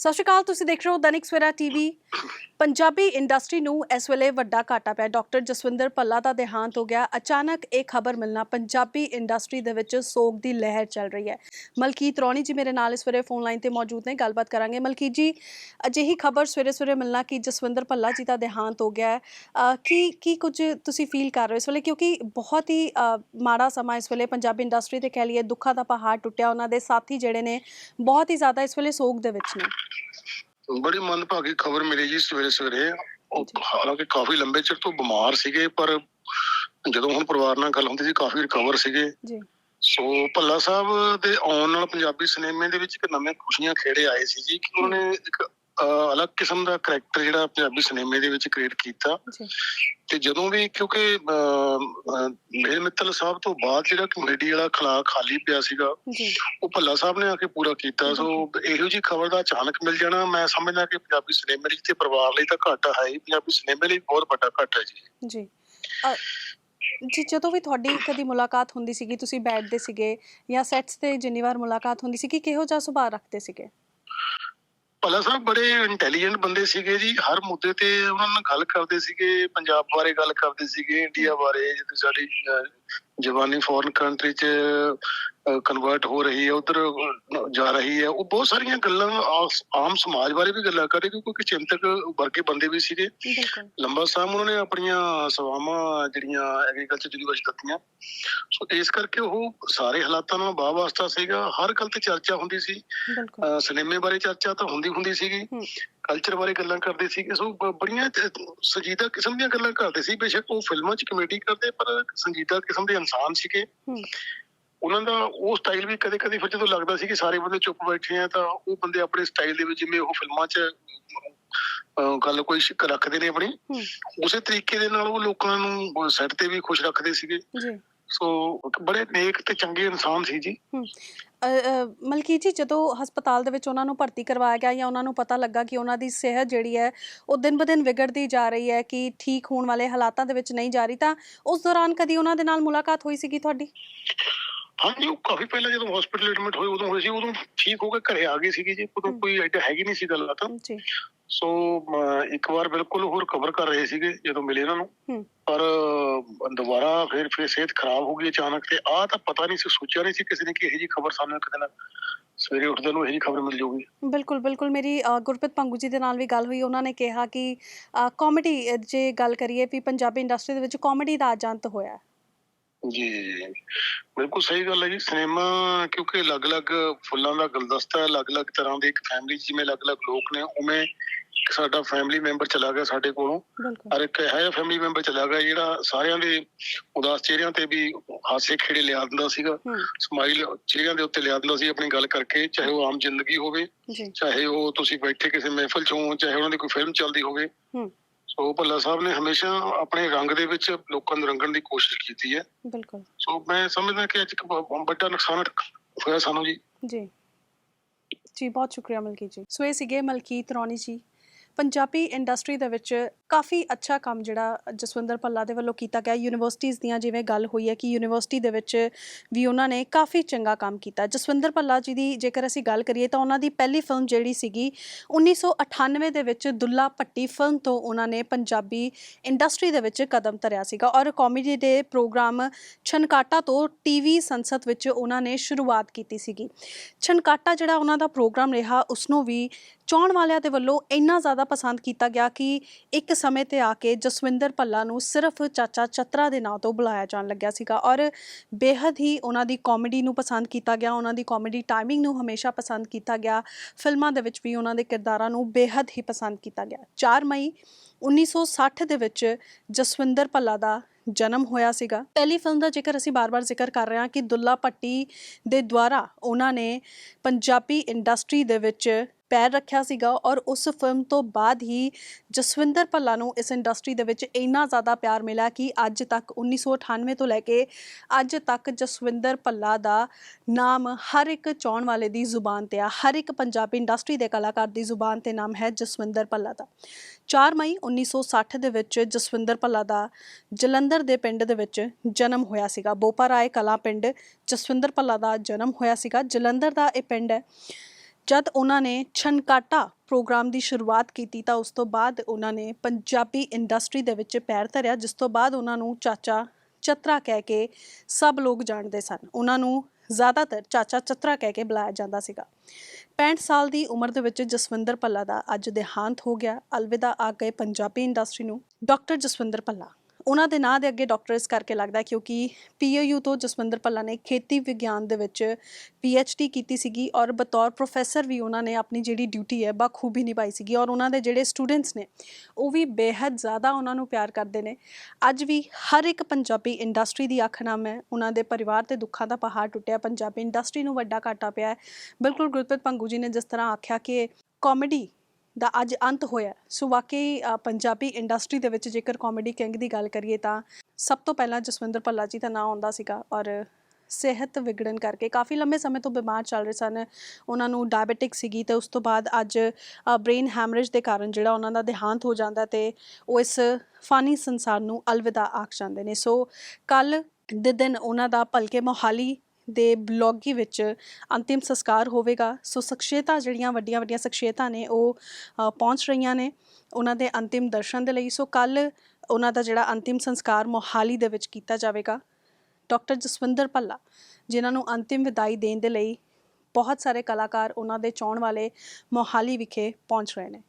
ਸਤਿ ਸ਼੍ਰੀ ਅਕਾਲ, ਤੁਸੀਂ ਦੇਖ ਰਹੇ ਹੋ ਦੈਨਿਕ ਸਵੇਰਾ ਟੀਵੀ। ਪੰਜਾਬੀ ਇੰਡਸਟਰੀ ਨੂੰ ਇਸ ਵੇਲੇ ਵੱਡਾ ਘਾਟਾ ਪਿਆ। ਡਾਕਟਰ ਜਸਵਿੰਦਰ ਭੱਲਾ ਦਾ ਦੇਹਾਂਤ ਹੋ ਗਿਆ। ਅਚਾਨਕ ਇਹ ਖਬਰ ਮਿਲਣਾ ਪੰਜਾਬੀ ਇੰਡਸਟਰੀ ਦੇ ਵਿੱਚ ਸੋਗ ਦੀ ਲਹਿਰ ਚੱਲ ਰਹੀ ਹੈ। ਮਲਕੀਤ ਰੌਣੀ ਜੀ ਮੇਰੇ ਨਾਲ ਇਸ ਵੇਲੇ ਫੋਨ ਲਾਈਨ ਤੇ ਮੌਜੂਦ ਨੇ। ਗੱਲਬਾਤ ਕਰਾਂਗੇ। ਮਲਕੀਤ ਜੀ, ਅਜਿਹੀ ਖਬਰ ਸਵੇਰੇ ਸਵੇਰੇ ਮਿਲਣਾ ਕਿ ਜਸਵਿੰਦਰ ਭੱਲਾ ਜੀ ਦਾ ਦੇਹਾਂਤ ਹੋ ਗਿਆ ਹੈ। ਕੀ ਕੀ ਕੁਝ ਤੁਸੀਂ ਫੀਲ ਕਰ ਰਹੇ ਹੋ ਇਸ ਵੇਲੇ? ਕਿਉਂਕਿ ਬਹੁਤ ਹੀ ਮਾੜਾ ਸਮਾਂ ਇਸ ਵੇਲੇ ਪੰਜਾਬੀ ਇੰਡਸਟਰੀ ਤੇ ਕਹਿ ਲਈਏ ਦੁੱਖਾਂ ਦਾ ਪਹਾੜ ਟੁੱਟਿਆ। ਉਹਨਾਂ ਦੇ ਸਾਥੀ ਜਿਹੜੇ ਨੇ ਬਹੁਤ ਹੀ ਜ਼ਿਆਦਾ ਇਸ ਵੇਲੇ ਸੋਗ ਦੇ ਵਿੱਚ ਨੇ। ਬੜੀ ਮੰਦਭਾਗੀ ਖਬਰ ਮਿਲੀ ਜੀ ਸਵੇਰੇ ਸਵੇਰੇ। ਹਾਲਾਂਕਿ ਕਾਫੀ ਲੰਬੇ ਚਿਰ ਤੋਂ ਬਿਮਾਰ ਸੀਗੇ ਪਰ ਜਦੋਂ ਹੁਣ ਪਰਿਵਾਰ ਨਾਲ ਗੱਲ ਹੁੰਦੀ ਸੀ ਕਾਫੀ ਰਿਕਵਰ ਸੀਗੇ। ਜੀ। ਸੋ ਭੱਲਾ ਸਾਹਿਬ ਦੇ ਆਉਣ ਨਾਲ ਪੰਜਾਬੀ ਸਿਨੇਮੇ ਦੇ ਵਿੱਚ ਇੱਕ ਨਵੇਂ ਖੁਸ਼ੀਆਂ ਖੇੜੇ ਆਏ ਸੀ ਜੀ ਕਿ ਉਹਨਾਂ ਇੱਕ ਅਲੱਗ ਕਿਸਮ ਦਾ ਕਰੈਕਟਰ ਜਿਹੜਾ ਪੰਜਾਬੀ ਸਿਨੇਮੇ ਦੇ ਵਿੱਚ ਕ੍ਰੀਏਟ ਕੀਤਾ। ਤੇ ਜਦੋਂ ਵੀ ਕਿਉਂਕਿ ਮੇਰ ਮਿੱਤਲ ਸਾਹਿਬ ਤੋਂ ਬਾਅਦ ਜਿਹੜਾ ਕਮੇਡੀ ਵਾਲਾ ਖਲਾ ਖਾਲੀ ਪਿਆ ਸੀਗਾ ਉਹ ਭੱਲਾ ਸਾਹਿਬ ਨੇ ਆ ਕੇ ਪੂਰਾ ਕੀਤਾ। ਸੋ ਇਹੋ ਜੀ ਖਬਰ ਦਾ ਅਚਾਨਕ ਮਿਲ ਜਾਣਾ ਮੈਂ ਸਮਝਦਾ ਕਿ ਪੰਜਾਬੀ ਸਿਨੇਮੇ ਲਈ ਤੇ ਪਰਿਵਾਰ ਲਈ ਤਾਂ ਘਾਟਾ ਹੈ ਹੀ। ਪੰਜਾਬੀ ਸਿਨੇਮੇ ਲਈ ਬਹੁਤ ਵੱਡਾ ਘਾਟਾ ਜੀ। ਜੀ। ਜੀ ਜਦੋਂ ਵੀ ਤੁਹਾਡੀ ਕਦੀ ਮੁਲਾਕਾਤ ਹੁੰਦੀ ਸੀਗੀ ਤੁਸੀਂ ਬੈਠਦੇ ਸੀਗੇ ਜਾਂ ਸੈਟਸ ਤੇ ਜਿੰਨੀ ਵਾਰ ਮੁਲਾਕਾਤ ਹੁੰਦੀ ਸੀ ਕਿ ਕਿਹੋ ਜਿਹਾ ਸੁਭਾਅ ਰੱਖਦੇ ਸੀਗੇ? ਭੱਲਾ ਸਾਹਿਬ ਬੜੇ ਇੰਟੈਲੀਜੈਂਟ ਬੰਦੇ ਸੀਗੇ ਜੀ। ਹਰ ਮੁੱਦੇ ਤੇ ਉਹਨਾਂ ਨਾਲ ਗੱਲ ਕਰਦੇ ਸੀਗੇ, ਪੰਜਾਬ ਬਾਰੇ ਗੱਲ ਕਰਦੇ ਸੀਗੇ ਇੰਡੀਆ ਬਾਰੇ, ਜਿੱਥੇ ਸਾਡੀ ਜਵਾਨੀ ਫੋਰਨ ਕੰਟਰੀ ਚ ਕਨਵਰਟ ਹੋ ਰਹੀ ਹੈ। ਉਧਰ ਜਾ ਰਹੀ ਹੈ। ਉਹ ਬਹੁਤ ਸਾਰੀਆਂ ਗੱਲਾਂ ਆਮ ਸਮਾਜ ਬਾਰੇ ਵੀ ਗੱਲਾਂ ਕਰਦੇ ਕਿਉਂਕਿ ਚਿੰਤਕ ਵਰਗੇ ਬੰਦੇ ਵੀ ਸੀਗੇ। ਬਿਲਕੁਲ। ਲੰਬਾ ਸਮਾਂ ਉਹਨਾਂ ਨੇ ਆਪਣੀਆਂ ਸੇਵਾਵਾਂ ਜਿਹੜੀਆਂ ਐਗਰੀਕਲਚਰ ਯੂਨੀਵਰਸਿਟੀ ਦਿੱਤੀਆਂ ਸੋ ਇਸ ਕਰਕੇ ਉਹ ਸਾਰੇ ਹਾਲਾਤਾਂ ਨਾਲ ਵਾਹ ਵਾਸਤਾ ਸੀਗਾ। ਹਰ ਗੱਲ ਤੇ ਚਰਚਾ ਹੁੰਦੀ ਸੀ। ਸਿਨੇਮੇ ਬਾਰੇ ਚਰਚਾ ਤਾਂ ਹੁੰਦੀ ਹੁੰਦੀ ਸੀਗੀ। ਕਲਚਰ ਬਾਰੇ ਗੱਲਾਂ ਕਰਦੇ ਸੀਗੇ। ਸੋ ਬੜੀਆਂ ਸੰਜੀਦਾ ਕਿਸਮ ਦੀਆਂ ਗੱਲਾਂ ਕਰਦੇ ਸੀ। ਬੇਸ਼ੱਕ ਉਹ ਫਿਲਮਾਂ 'ਚ ਕਮੇਡੀ ਕਰਦੇ ਪਰ ਸੰਜੀਦਾ ਕਿਸਮ ਦੇ ਇਨਸਾਨ ਸੀਗੇ। ਉਹਨਾਂ ਦਾ ਉਹ ਸਟਾਈਲ ਵੀ ਕਦੇ ਕਦੇ ਫਿਰ ਜਦੋਂ ਲੱਗਦਾ ਸੀ ਕਿ ਸਾਰੇ ਬੰਦੇ ਚੁੱਪ ਬੈਠੇ ਆ ਤਾਂ ਉਹ ਬੰਦੇ ਆਪਣੇ ਸਟਾਈਲ ਦੇ ਵਿੱਚ ਜਿਵੇਂ ਉਹ ਫਿਲਮਾਂ 'ਚ ਗੱਲ ਕੋਈ ਸ਼ਿਕ ਰੱਖਦੇ ਨੇ ਆਪਣੀ। ਉਸੇ ਤਰੀਕੇ ਦੇ ਨਾਲ ਉਹ ਲੋਕਾਂ ਨੂੰ ਸੈੱਟ ਤੇ ਵੀ ਖੁਸ਼ ਰੱਖਦੇ ਸੀਗੇ। ਜੀ। ਸੋ ਬੜੇ ਨੇਕ ਤੇ ਚੰਗੇ ਇਨਸਾਨ ਸੀ ਜੀ। ਮਲਕੀਤ ਜੀ ਜਦੋਂ ਹਸਪਤਾਲ ਦੇ ਵਿੱਚ ਉਹਨਾਂ ਨੂੰ ਭਰਤੀ ਕਰਵਾਇਆ ਗਿਆ ਜਾਂ ਉਹਨਾਂ ਨੂੰ ਪਤਾ ਲੱਗਾ ਕਿ ਉਹਨਾਂ ਦੀ ਸਿਹਤ ਜਿਹੜੀ ਹੈ ਉਹ ਦਿਨ ਬ ਦਿਨ ਵਿਗੜਦੀ ਜਾ ਰਹੀ ਹੈ ਕਿ ਠੀਕ ਹੋਣ ਵਾਲੇ ਹਾਲਾਤਾਂ ਦੇ ਵਿੱਚ ਨਹੀਂ ਜਾ ਰਹੀ ਤਾਂ ਉਸ ਦੌਰਾਨ ਕਦੀ ਉਹਨਾਂ ਦੇ ਨਾਲ ਮੁਲਾਕਾਤ ਹੋਈ ਸੀਗੀ ਤੁਹਾਡੀ? ਹਾਂਜੀ ਉਹ ਕਾਫੀ ਪਹਿਲਾਂ ਜਦੋਂ ਹਸਪੀਟਲ ਐਡਮਿਟ ਹੋਏ ਉਦੋਂ ਹੋਏ ਸੀ ਉਦੋਂ ਠੀਕ ਹੋ ਕੇ ਘਰੇ ਆ ਗਏ ਸੀਗੇ ਜੀ ਉਦੋਂ। ਕੋਈ ਐਡਾ ਹੈਗੀ ਨਹੀਂ ਸੀ ਗੱਲ ਤਾਂ। ਜੀ। ਸੋ ਇੱਕ ਵਾਰ ਬਿਲਕੁਲ ਉਹ ਰਿਕਵਰ ਕਰ ਰਹੇ ਸੀਗੇ ਜਦੋਂ ਮਿਲੇ ਉਹਨਾਂ ਨੂੰ। ਪਰ ਦੁਬਾਰਾ ਫਿਰ ਫਿਰ ਸਿਹਤ ਖਰਾਬ ਹੋ ਗਈ ਅਚਾਨਕ ਤੇ ਆਹ ਤਾਂ ਪਤਾ ਨਹੀਂ ਸੀ ਸੋਚਿਆ ਨਹੀਂ ਸੀ ਕਿਸੇ ਨੇ ਕਿ ਇਹ ਜੀ ਖਬਰ ਸਾਨੂੰ ਇੱਕ ਦਿਨ ਸਵੇਰੇ ਉੱਠਦੇ ਨੂੰ ਇਹ ਜੀ ਖਬਰ ਮਿਲ ਜਾਊਗੀ। ਬਿਲਕੁਲ ਬਿਲਕੁਲ। ਮੇਰੀ ਗੁਰਪ੍ਰੀਤ ਪੰਗੂ ਜੀ ਦੇ ਨਾਲ ਵੀ ਗੱਲ ਹੋਈ। ਉਹਨਾਂ ਨੇ ਕਿਹਾ ਕਿ ਕਾਮੇਡੀ ਜੇ ਗੱਲ ਕਰੀਏ ਵੀ ਪੰਜਾਬੀ ਇੰਡਸਟਰੀ ਦੇ ਵਿੱਚ ਕਾਮੇਡੀ ਦਾ ਅਜੰਤ ਹੋਇਆ। ਜੀ ਬਿਲਕੁਲ ਸਹੀ ਗੱਲ ਹੈ ਜੀ। ਸਿਨੇਮਾ ਕਿਉਂਕਿ ਅਲੱਗ-ਅਲੱਗ ਫੁੱਲਾਂ ਦਾ ਗੁਲਦਸਤਾ ਹੈ ਅਲੱਗ-ਅਲੱਗ ਤਰ੍ਹਾਂ ਦੇ ਇੱਕ ਫੈਮਿਲੀ ਜਿਵੇਂ ਅਲੱਗ-ਅਲੱਗ ਲੋਕ ਨੇ ਉਵੇਂ ਸਾਡਾ ਫੈਮਿਲੀ ਮੈਂਬਰ ਚਲਾ ਗਿਆ ਸਾਡੇ ਕੋਲੋਂ। ਔਰ ਇੱਕ ਹੈ ਫੈਮਿਲੀ ਮੈਂਬਰ ਚਲਾ ਗਿਆ ਜਿਹੜਾ ਸਾਰਿਆਂ ਦੇ ਉਦਾਸ ਚਿਹਰਿਆਂ ਤੇ ਵੀ ਹਾਸੇ ਖੇੜੇ ਲਿਆ ਦਿੰਦਾ ਸੀਗਾ। ਸਮਾਈਲ ਚਿਹਰਿਆਂ ਦੇ ਉੱਤੇ ਲਿਆ ਦਿੰਦਾ ਸੀ ਆਪਣੀ ਗੱਲ ਕਰਕੇ ਚਾਹੇ ਉਹ ਆਮ ਜ਼ਿੰਦਗੀ ਹੋਵੇ ਚਾਹੇ ਉਹ ਤੁਸੀਂ ਬੈਠੇ ਕਿਸੇ ਮਹਿਫਲ 'ਚ ਹੋ ਚਾਹੇ ਉਹਨਾਂ ਦੀ ਕੋਈ ਫਿਲਮ ਚੱਲਦੀ ਹੋਵੇ। ਸੋ ਭੱਲਾ ਸਾਹਿਬ ਨੇ ਹਮੇਸ਼ਾ ਆਪਣੇ ਰੰਗ ਦੇ ਵਿੱਚ ਲੋਕਾਂ ਨੂੰ ਰੰਗਣ ਦੀ ਕੋਸ਼ਿਸ਼ ਕੀਤੀ ਹੈ। ਬਿਲਕੁਲ। ਸੋ ਮੈਂ ਸਮਝਦਾ ਕਿ ਅੱਜ ਇੱਕ ਵੱਡਾ ਨੁਕਸਾਨ ਹੋਇਆ ਸਾਨੂੰ ਜੀ। ਜੀ। ਜੀ ਬਹੁਤ ਸ਼ੁਕਰੀਆ ਮਲਕੀਤ ਜੀ। ਸੋ ਇਹ ਸੀਗੇ ਮਲਕੀਤ ਰੌਣੀ ਜੀ। ਪੰਜਾਬੀ ਇੰਡਸਟਰੀ ਦੇ ਵਿੱਚ ਕਾਫੀ ਅੱਛਾ ਕੰਮ ਜਿਹੜਾ ਜਸਵਿੰਦਰ ਭੱਲਾ ਦੇ ਵੱਲੋਂ ਕੀਤਾ ਗਿਆ। ਯੂਨੀਵਰਸਿਟੀਆਂ ਦੀਆਂ ਜਿਵੇਂ ਗੱਲ ਹੋਈ ਹੈ ਕਿ ਯੂਨੀਵਰਸਿਟੀ ਦੇ ਵਿੱਚ ਵੀ ਉਹਨਾਂ ਨੇ ਕਾਫੀ ਚੰਗਾ ਕੰਮ ਕੀਤਾ। ਜਸਵਿੰਦਰ ਭੱਲਾ ਜੀ ਦੀ ਜੇਕਰ ਅਸੀਂ ਗੱਲ ਕਰੀਏ ਤਾਂ ਉਹਨਾਂ ਦੀ ਪਹਿਲੀ ਫਿਲਮ ਜਿਹੜੀ ਸੀਗੀ 1998 ਦੇ ਵਿੱਚ ਦੁੱਲਾ ਭੱਟੀ ਫਿਲਮ ਤੋਂ ਉਹਨਾਂ ਨੇ ਪੰਜਾਬੀ ਇੰਡਸਟਰੀ ਦੇ ਵਿੱਚ ਕਦਮ ਧਰਿਆ ਸੀਗਾ ਔਰ ਕਾਮੇਡੀ ਦੇ ਪ੍ਰੋਗਰਾਮ ਛਨਕਾਟਾ ਤੋਂ ਟੀਵੀ ਸੰਸਦ ਵਿੱਚ ਉਹਨਾਂ ਨੇ ਸ਼ੁਰੂਆਤ ਕੀਤੀ ਸੀਗੀ। ਛਨਕਾਟਾ ਜਿਹੜਾ ਉਹਨਾਂ ਦਾ ਪ੍ਰੋਗਰਾਮ ਰਿਹਾ ਉਸ ਨੂੰ ਵੀ ਚਾਹਣ ਵਾਲਿਆਂ ਦੇ ਵੱਲੋਂ ਇੰਨਾ ਜ਼ਿਆਦਾ ਪਸੰਦ ਕੀਤਾ ਗਿਆ ਕਿ ਇੱਕ ਸਮੇਂ ਤੇ ਆ ਕੇ ਜਸਵਿੰਦਰ ਭੱਲਾ ਨੂੰ ਸਿਰਫ ਚਾਚਾ ਚਤਰਾ ਦੇ ਨਾਂ ਤੋਂ ਬੁਲਾਇਆ ਜਾਣ ਲੱਗਿਆ ਸੀਗਾ ਔਰ ਬੇਹਦ ਹੀ ਉਹਨਾਂ ਦੀ ਕਾਮੇਡੀ ਨੂੰ ਪਸੰਦ ਕੀਤਾ ਗਿਆ, ਉਹਨਾਂ ਦੀ ਕਾਮੇਡੀ ਟਾਈਮਿੰਗ ਨੂੰ ਹਮੇਸ਼ਾ ਪਸੰਦ ਕੀਤਾ ਗਿਆ, ਫਿਲਮਾਂ ਦੇ ਵਿੱਚ ਵੀ ਉਹਨਾਂ ਦੇ ਕਿਰਦਾਰਾਂ ਨੂੰ ਬੇਹਦ ਹੀ ਪਸੰਦ ਕੀਤਾ ਗਿਆ। 4 ਮਈ 1960 ਦੇ ਵਿੱਚ ਜਸਵਿੰਦਰ ਭੱਲਾ ਦਾ ਜਨਮ ਹੋਇਆ ਸੀਗਾ। ਪਹਿਲੀ ਫਿਲਮ ਦਾ ਜੇਕਰ ਅਸੀਂ ਬਾਰ-ਬਾਰ ਜ਼ਿਕਰ ਕਰ ਰਹੇ ਹਾਂ ਕਿ ਦੁੱਲਾ ਪੱਟੀ ਦੇ ਦੁਆਰਾ ਉਹਨਾਂ ਨੇ ਪੰਜਾਬੀ ਇੰਡਸਟਰੀ ਦੇ ਵਿੱਚ ਪੈਰ ਰੱਖਿਆ ਸੀਗਾ ਔਰ ਉਸ ਫਿਲਮ ਤੋਂ ਬਾਅਦ ਹੀ ਜਸਵਿੰਦਰ ਭੱਲਾ ਨੂੰ ਇਸ ਇੰਡਸਟਰੀ ਦੇ ਵਿੱਚ ਇੰਨਾ ਜ਼ਿਆਦਾ ਪਿਆਰ ਮਿਲਿਆ ਕਿ ਅੱਜ ਤੱਕ 1998 ਤੋਂ ਲੈ ਕੇ ਅੱਜ ਤੱਕ ਜਸਵਿੰਦਰ ਭੱਲਾ ਦਾ ਨਾਮ ਹਰ ਇੱਕ ਚਾਹਣ ਵਾਲੇ ਦੀ ਜ਼ੁਬਾਨ ਤੇ ਆ, ਹਰ ਇੱਕ ਪੰਜਾਬੀ ਇੰਡਸਟਰੀ ਦੇ ਕਲਾਕਾਰ ਦੀ ਜ਼ੁਬਾਨ ਤੇ ਨਾਮ ਹੈ ਜਸਵਿੰਦਰ ਭੱਲਾ ਦਾ। 4 ਮਈ 1960 ਦੇ ਵਿੱਚ ਜਸਵਿੰਦਰ ਭੱਲਾ ਦਾ ਜਲੰਧਰ ਦੇ ਪਿੰਡ ਦੇ ਵਿੱਚ ਜਨਮ ਹੋਇਆ ਸੀਗਾ। ਬੋਪਾ ਰਾਏ ਕਲਾ ਪਿੰਡ ਜਸਵਿੰਦਰ ਭੱਲਾ ਦਾ ਜਨਮ ਹੋਇਆ ਸੀਗਾ। ਜਲੰਧਰ ਦਾ ਇਹ ਪਿੰਡ ਹੈ। ਜਦ ਉਹਨਾਂ ਨੇ ਛਨਕਾਟਾ ਪ੍ਰੋਗਰਾਮ ਦੀ ਸ਼ੁਰੂਆਤ ਕੀਤੀ ਤਾਂ ਉਸ ਤੋਂ ਬਾਅਦ ਉਹਨਾਂ ਨੇ ਪੰਜਾਬੀ ਇੰਡਸਟਰੀ ਦੇ ਵਿੱਚ ਪੈਰ ਧਰਿਆ, ਜਿਸ ਤੋਂ ਬਾਅਦ ਉਹਨਾਂ ਨੂੰ ਚਾਚਾ ਚਤਰਾ ਕਹਿ ਕੇ ਸਭ ਲੋਕ ਜਾਣਦੇ ਸਨ। ਉਹਨਾਂ ਨੂੰ ਜ਼ਿਆਦਾਤਰ ਚਾਚਾ ਚਤਰਾ ਕਹਿ ਕੇ ਬੁਲਾਇਆ ਜਾਂਦਾ ਸੀਗਾ। 65 ਸਾਲ ਦੀ ਉਮਰ ਦੇ ਵਿੱਚ ਜਸਵਿੰਦਰ ਭੱਲਾ ਦਾ ਅੱਜ ਦੇਹਾਂਤ ਹੋ ਗਿਆ। ਅਲਵਿਦਾ ਆ ਗਏ ਪੰਜਾਬੀ ਇੰਡਸਟਰੀ ਨੂੰ। ਡਾਕਟਰ ਜਸਵਿੰਦਰ ਭੱਲਾ ਉਹਨਾਂ ਦੇ ਨਾਂ ਦੇ ਅੱਗੇ ਡਾਕਟਰ ਇਸ ਕਰਕੇ ਲੱਗਦਾ ਹੈ ਕਿਉਂਕਿ ਪੀਏਯੂ ਤੋਂ ਜਸਵਿੰਦਰ ਭੱਲਾ ਨੇ ਖੇਤੀ ਵਿਗਿਆਨ ਦੇ ਵਿੱਚ ਡੀ ਕੀਤੀ ਸੀਗੀ ਔਰ ਬਤੌਰ ਪ੍ਰੋਫੈਸਰ ਵੀ ਉਹਨਾਂ ਨੇ ਆਪਣੀ ਜਿਹੜੀ ਡਿਊਟੀ ਹੈ ਬਖੂਬੀ ਨਿਭਾਈ ਸੀਗੀ ਔਰ ਉਹਨਾਂ ਦੇ ਜਿਹੜੇ ਸਟੂਡੈਂਟਸ ਨੇ, ਉਹ ਵੀ ਬੇहद ਜ਼ਿਆਦਾ ਉਹਨਾਂ ਨੂੰ ਪਿਆਰ ਕਰਦੇ ਨੇ। ਅੱਜ ਵੀ ਹਰ ਇੱਕ ਪੰਜਾਬੀ ਇੰਡਸਟਰੀ ਦੀ ਅੱਖ ਨਾਮ ਹੈ। ਉਹਨਾਂ ਦੇ ਪਰਿਵਾਰ ਤੇ ਦੁੱਖਾਂ ਦਾ ਪਹਾੜ ਟੁੱਟਿਆ, ਪੰਜਾਬੀ ਇੰਡਸਟਰੀ ਨੂੰ ਵੱਡਾ ਘਾਟਾ ਪਿਆ ਹੈ। ਬਿਲਕੁਲ ਗੁਰਪ੍ਰੀਤ ਪੰਗੂ ਜੀ ਨੇ ਜਿਸ ਤਰ੍ਹਾਂ ਆਖਿਆ ਕਿ ਕਾਮੇਡੀ ਦਾ ਅੱਜ ਅੰਤ ਹੋਇਆ ਸੋ ਵਾਕਈ ਪੰਜਾਬੀ ਇੰਡਸਟਰੀ ਦੇ ਵਿੱਚ ਜੇਕਰ ਕਾਮੇਡੀ ਕਿੰਗ ਦੀ ਗੱਲ ਕਰੀਏ ਤਾਂ ਸਭ ਤੋਂ ਪਹਿਲਾਂ ਜਸਵਿੰਦਰ ਭੱਲਾ ਜੀ ਦਾ ਨਾਮ ਆਉਂਦਾ ਸੀਗਾ ਔਰ ਸਿਹਤ ਵਿਗੜਨ ਕਰਕੇ ਕਾਫੀ ਲੰਬੇ ਸਮੇਂ ਤੋਂ ਬਿਮਾਰ ਚੱਲ ਰਹੇ ਸਨ। ਉਹਨਾਂ ਨੂੰ ਡਾਇਬੀਟਿਕ ਸੀਗੀ ਤੇ ਉਸ ਤੋਂ ਬਾਅਦ ਅੱਜ ਬ੍ਰੇਨ ਹੈਮਰੇਜ ਦੇ ਕਾਰਨ ਜਿਹੜਾ ਉਹਨਾਂ ਦਾ ਦੇਹਾਂਤ ਹੋ ਜਾਂਦਾ ਤੇ ਉਹ ਇਸ ਫਾਨੀ ਸੰਸਾਰ ਨੂੰ ਅਲਵਿਦਾ ਆਖ ਜਾਂਦੇ ਨੇ। ਸੋ ਕੱਲ ਦੇ ਦਿਨ ਉਹਨਾਂ ਦਾ ਭਲਕੇ ਮੋਹਾਲੀ ਦੇ ਬਲੌਗੀ ਵਿੱਚ ਅੰਤਿਮ ਸੰਸਕਾਰ ਹੋਵੇਗਾ। ਸੋ ਸ਼ਖਸੀਅਤਾਂ ਜਿਹੜੀਆਂ ਵੱਡੀਆਂ ਵੱਡੀਆਂ ਸ਼ਖਸੀਅਤਾਂ ਨੇ, ਉਹ ਪਹੁੰਚ ਰਹੀਆਂ ਨੇ ਉਹਨਾਂ ਦੇ ਅੰਤਿਮ ਦਰਸ਼ਨ ਦੇ ਲਈ। ਸੋ ਕੱਲ ਉਹਨਾਂ ਦਾ ਜਿਹੜਾ ਅੰਤਿਮ ਸੰਸਕਾਰ ਮੋਹਾਲੀ ਦੇ ਵਿੱਚ ਕੀਤਾ ਜਾਵੇਗਾ। ਡਾਕਟਰ ਜਸਵਿੰਦਰ ਭੱਲਾ, ਜਿਨ੍ਹਾਂ ਨੂੰ ਅੰਤਿਮ ਵਿਦਾਈ ਦੇਣ ਦੇ ਲਈ ਬਹੁਤ ਸਾਰੇ ਕਲਾਕਾਰ ਉਹਨਾਂ ਦੇ ਚਾਹਣ ਵਾਲੇ ਮੋਹਾਲੀ ਵਿਖੇ ਪਹੁੰਚ ਰਹੇ ਨੇ।